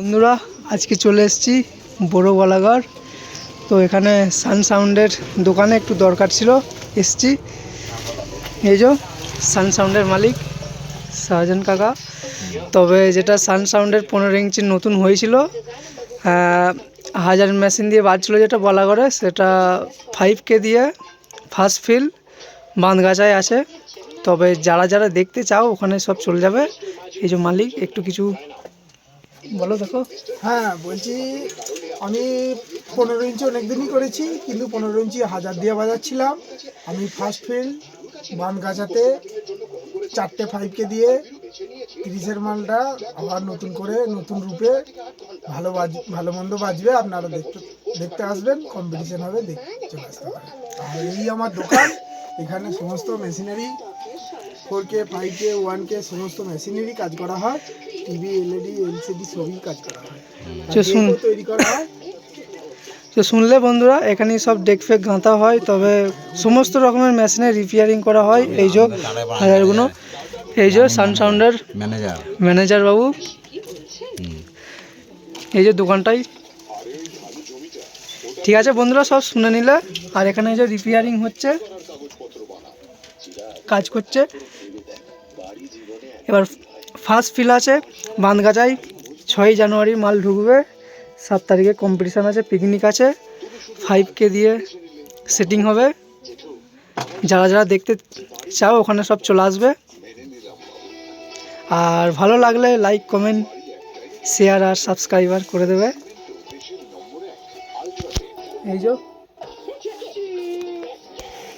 বন্ধুরা, আজকে চলে এসেছি বড় গলাঘর। তো এখানে সান সাউন্ডের দোকানে একটু দরকার ছিল, এসছি। এই যে সান সাউন্ডের মালিক শাহজাহান কাকা। তবে যেটা সান সাউন্ডের পনেরো ইঞ্চির নতুন হয়েছিল হাজার মেশিন দিয়ে বাজছিল যেটা বলা করে সেটা ফাইভ কে দিয়ে ফার্স্ট ফিল বাঁধগাছায় আছে। তবে যারা যারা দেখতে চাও, ওখানে সব চলে যাবে। এই যে মালিক, একটু কিছু বলো দেখো। হ্যাঁ বলছি আমি পনেরো ইঞ্চি অনেক দিনই করেছি, কিন্তু পনেরো ইঞ্চি হাজার দিয়ে বাজাচ্ছিলাম। আমি ফার্স্ট ফিল্ড বান গাছাতে চারটে ফাইভকে দিয়ে তিরিশের মালটা আবার নতুন করে, নতুন রূপে ভালো বাজ, ভালো মন্দ বাজবে, আপনারা দেখতে দেখতে আসবেন কম্পিটিশন হবে, দেখতে চলে আসতে পারেন। আর এই আমার দোকান এখানে সমস্ত machinery four K five K one K সমস্ত মেশিনেরই কাজ করা হয়। টিভি এলইডি এলসিডি সবই কাজ করা হয়। আর যে শুন- গেটও তৈরি করা হয়। তো শুনলে বন্ধুরা এখানে সব ডেক ফেক গাঁথা হয় তবে সমস্ত রকমের মেশিনে রিপেয়ারিং করা হয়। এই যে হাজারগুলো এই যে সান সাউন্ডের ম্যানেজার ম্যানেজার বাবু। এই যে দোকানটাই। ঠিক আছে বন্ধুরা সব শুনে নিলে। আর এখানে এই যে রিপেয়ারিং হচ্ছে কাজ করছে। এবার ফার্স্ট ফিল আছে বাঁধগাছাই ছয়ই জানুয়ারি মাল ঢুকবে। সাত তারিখে কম্পিটিশান আছে পিকনিক আছে। ফাইভ কে দিয়ে সেটিং হবে। যারা যারা দেখতে চাও, ওখানে সব চলে আসবে। আর ভালো লাগলে লাইক কমেন্ট শেয়ার আর সাবস্ক্রাইবার করে দেবে। এই যে